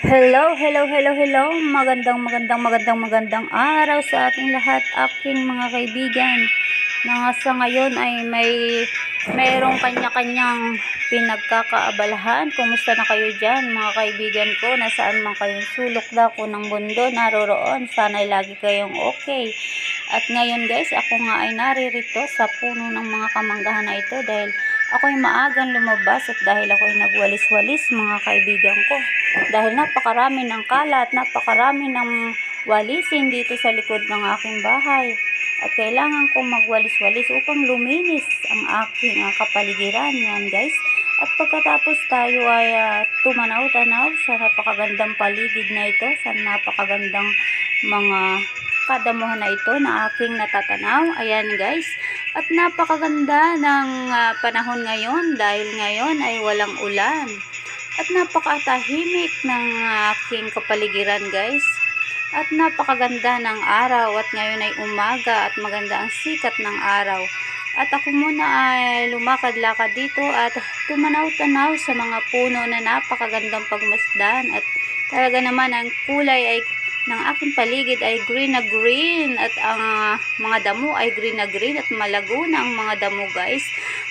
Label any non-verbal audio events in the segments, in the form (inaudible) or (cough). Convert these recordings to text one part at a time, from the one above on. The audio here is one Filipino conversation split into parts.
Hello, hello, hello, hello. Magandang, magandang, magandang, magandang araw sa ating lahat, aking mga kaibigan. Na sa ngayon ay may mayroong kanya-kanyang pinagkakaabalahan. Kumusta na kayo dyan, mga kaibigan ko? Nasaan man kayong sulok dako ng mundo, naroroon. Sana ay lagi kayong okay. At ngayon guys, ako nga ay naririto sa puno ng mga kamanggahan na ito dahil ako'y maagang lumabas at dahil ako'y nagwalis-walis mga kaibigan ko. Dahil napakarami ng kalat, napakarami ng walisin dito sa likod ng aking bahay. At kailangan kong magwalis-walis upang luminis ang aking uh, kapaligiran. Yan guys. At pagkatapos tayo ay uh, tumanaw-tanaw sa napakagandang paligid na ito, sa napakagandang mga kadamuhan na ito na aking natatanaw. Ayan guys. At napakaganda ng uh, panahon ngayon dahil ngayon ay walang ulan. At napakatahimik ng aking kapaligiran guys. At napakaganda ng araw at ngayon ay umaga at maganda ang sikat ng araw. At ako muna ay lumakad-lakad dito at tumanaw-tanaw sa mga puno na napakagandang pagmasdan at talaga naman ang kulay ay ng aking paligid ay green na green at ang uh, mga damo ay green na green at malago na ang mga damo guys.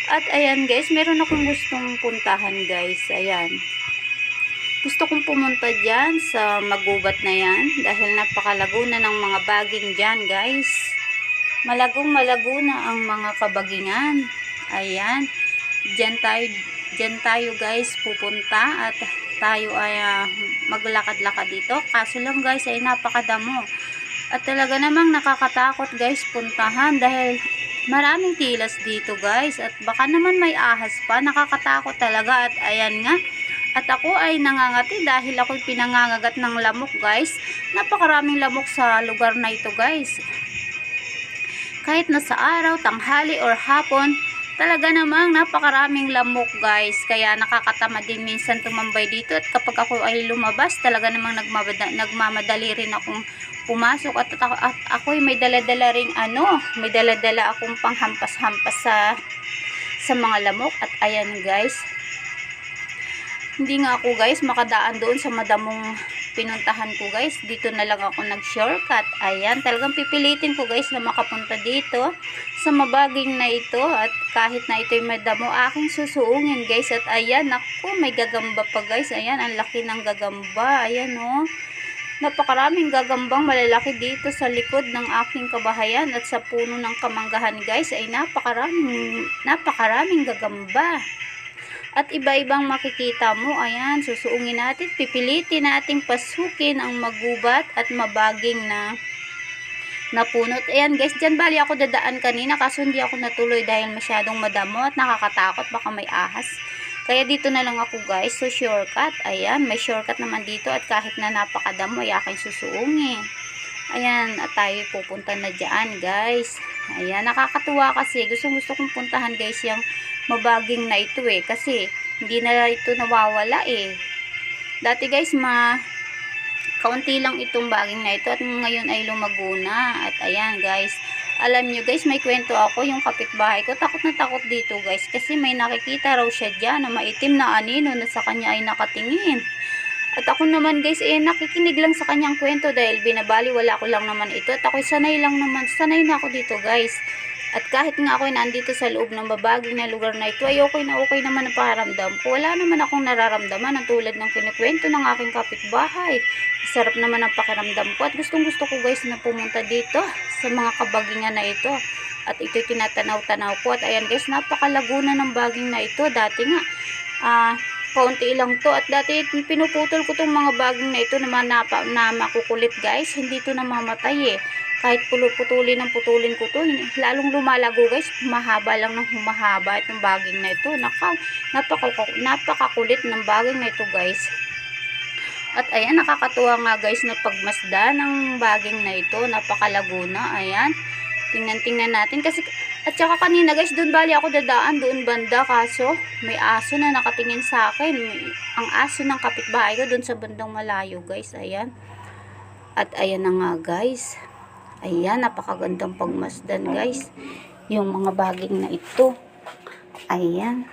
At ayan guys, meron akong gustong puntahan guys. Ayan. Gusto kong pumunta dyan sa magubat na yan dahil napakalago na ng mga baging dyan guys. Malagong malago na ang mga kabagingan. Ayan. Dyan tayo, dyan tayo guys pupunta at tayo ay uh, maglakad-lakad dito. Kaso lang guys ay napakadamo. At talaga namang nakakatakot guys puntahan dahil maraming tilas dito guys. At baka naman may ahas pa. Nakakatakot talaga at ayan nga. At ako ay nangangati dahil ako'y pinangangagat ng lamok guys. Napakaraming lamok sa lugar na ito guys. Kahit na sa araw, tanghali or hapon, talaga namang napakaraming lamok guys. Kaya nakakatama din minsan tumambay dito. At kapag ako ay lumabas talaga namang nagmamadali, nagmamadali rin akong pumasok. At, at, at ako'y may daladala ring ano may daladala akong panghampas-hampas sa sa mga lamok. At ayan guys. Hindi nga ako guys makadaan doon sa madamong pinuntahan ko guys. Dito na lang ako nag-shortcut. Ayan, talagang pipilitin ko guys na makapunta dito sa mabaging na ito. At kahit na ito'y madamo, aking susuungin guys. At ayan, ako may gagamba pa guys. Ayan, ang laki ng gagamba. Ayan oh. Napakaraming gagambang malalaki dito sa likod ng aking kabahayan at sa puno ng kamanggahan guys ay napakaraming, napakaraming gagamba. At iba-ibang makikita mo, ayan, susuungin natin, pipilitin nating pasukin ang magubat at mabaging na napunot. Ayan guys, dyan bali ako dadaan kanina kaso hindi ako natuloy dahil masyadong madamo at nakakatakot, baka may ahas. Kaya dito na lang ako guys, so shortcut. Ayan, may shortcut naman dito at kahit na napakadamo ay aking susuungin. Ayan, at tayo pupunta na dyan guys. Ayan, nakakatuwa kasi. Gusto gusto kong puntahan guys yung mabaging na ito eh. Kasi hindi na ito nawawala eh. Dati guys, ma kaunti lang itong baging na ito at ngayon ay lumago na. At ayan guys, alam nyo guys, may kwento ako yung kapitbahay ko. Takot na takot dito guys kasi may nakikita raw siya dyan na maitim na anino na sa kanya ay nakatingin. At ako naman guys, eh nakikinig lang sa kanyang kwento dahil binabali wala ko lang naman ito. At ako sanay lang naman, sanay na ako dito guys. At kahit nga ako'y nandito sa loob ng babaging na lugar na ito, ay okay na okay naman ang pakiramdam ko. Wala naman akong nararamdaman ang tulad ng kinikwento ng aking kapitbahay. Sarap naman ang pakiramdam ko at gustong gusto ko guys na pumunta dito sa mga kabagingan na ito. At ito'y tinatanaw-tanaw ko. At ayan guys, napakalaguna ng baging na ito. Dati nga, ah... Uh, kaunti lang to. At dati pinuputol ko tong mga baging na ito na, manapa, na makukulit guys. Hindi to namamatay eh. Kahit putulin ng putulin ko to lalong lumalago guys. Mahaba lang ng humahaba itong baging na ito. Nakaw napaka, napakakulit ng baging na ito guys. At ayan nakakatuwa nga guys na pagmasda ng baging na ito napakalago na. Ayan. Tingnan tingnan natin. Kasi at saka kanina guys doon bali ako dadaan doon banda kaso may aso na nakatingin sa akin ang aso ng kapitbahay ko doon sa bandang malayo guys ayan at ayan na nga guys Ayan, napakagandang pagmasdan guys. Yung mga baging na ito. Ayan.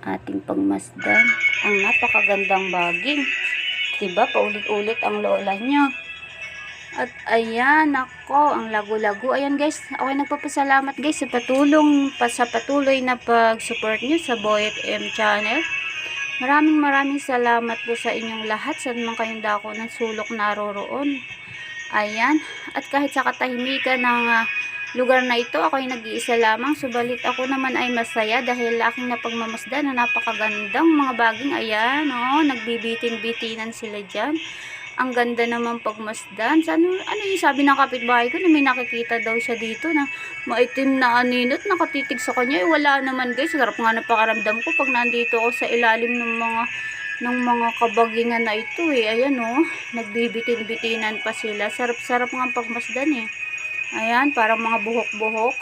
Ating pagmasdan. Ang napakagandang baging. Diba? Paulit-ulit ang lola nyo. At ayan, ako, ang lago-lago. Ayan guys, ako nagpapasalamat guys sa patulong, pa, sa patuloy na pag-support nyo sa Boyet M channel. Maraming maraming salamat po sa inyong lahat sa naman kayong dako ng sulok naroroon. Ayan, at kahit sa katahimikan ng ah, lugar na ito, ako ay nag-iisa lamang. Subalit ako naman ay masaya dahil aking napagmamasdan na napakagandang mga baging. Ayan, oh, nagbibitin-bitinan sila dyan. Ang ganda naman pagmasdan. Sa Ano, ano yung sabi ng kapitbahay ko na may nakikita daw siya dito na maitim na aninot nakatitig sa kanya. Eh, wala naman guys. Sarap nga napakaramdam ko pag nandito ako sa ilalim ng mga ng mga kabagingan na ito eh. Ayan oh, nagbibitin-bitinan pa sila. Sarap-sarap nga pagmasdan eh. Ayan, parang mga buhok-buhok.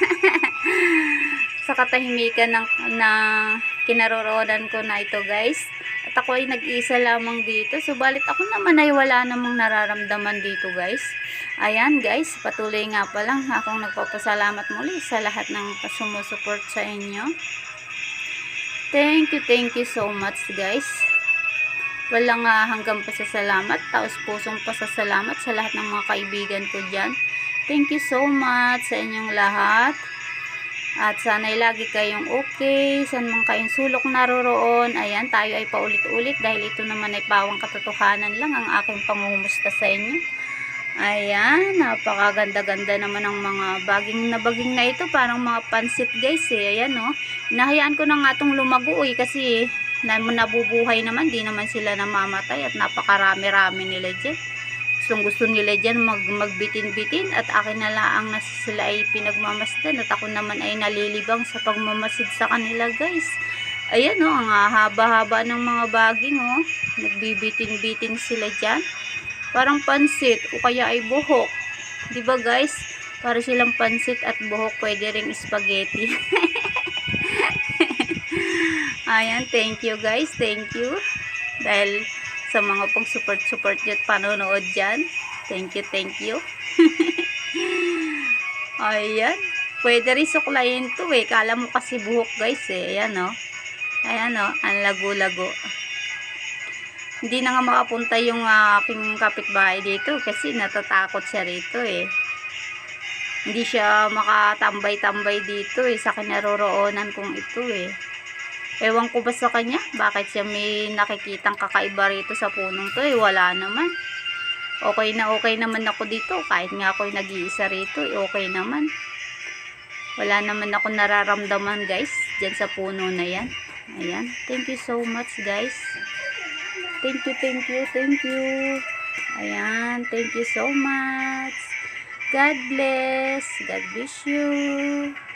(laughs) sa katahimikan ng, na kinaroroonan ko na ito guys. Ako ay nag-iisa lamang dito. Subalit ako naman ay wala namang nararamdaman dito guys. Ayan guys, patuloy nga pa lang akong nagpapasalamat muli sa lahat ng sumusuport sa inyo. Thank you, thank you so much guys. Walang uh, hanggang pasasalamat, taos pusong pasasalamat sa lahat ng mga kaibigan ko dyan. Thank you so much sa inyong lahat. At sana'y lagi kayong okay, saan man kayong sulok naroroon. Ayan, tayo ay paulit-ulit dahil ito naman ay pawang katotohanan lang ang aking pangungumusta sa inyo. Ayan, napakaganda-ganda naman ang mga baging na baging na ito. Parang mga pansit guys eh. Ayan oh. Nahayaan ko na nga itong lumago eh kasi na, nabubuhay naman. Di naman sila namamatay at napakarami-rami nila dyan. Gustong gusto nila dyan mag, magbitin-bitin at akin na lang na sila ay pinagmamasdan at ako naman ay nalilibang sa pagmamasid sa kanila guys. Ayan oh, ang haba-haba ng mga baging oh. Nagbibitin-bitin sila dyan. Parang pansit o kaya ay buhok. ba guys? Para silang pansit at buhok, pwede ring spaghetti. (laughs) Ayan, thank you guys. Thank you. Dahil sa mga pong support-support nyo at panonood dyan. Thank you, thank you. (laughs) Ayan. Pwede rin suklayin to eh. Kala mo kasi buhok guys eh. Ayan o. Oh. Ayan o. Oh. Ang lago-lago hindi na nga makapunta yung uh, aking kapitbahay dito kasi natatakot siya rito eh hindi siya makatambay-tambay dito eh sa kinaroroonan kong ito eh ewan ko ba sa kanya? Bakit siya may nakikitang kakaiba rito sa punong to eh? Wala naman. Okay na okay naman ako dito. Kahit nga ako nag-iisa rito eh, okay naman. Wala naman ako nararamdaman guys dyan sa puno na yan. Ayan. Thank you so much guys. Thank you, thank you, thank you. Ayan, thank you so much. God bless. God bless you.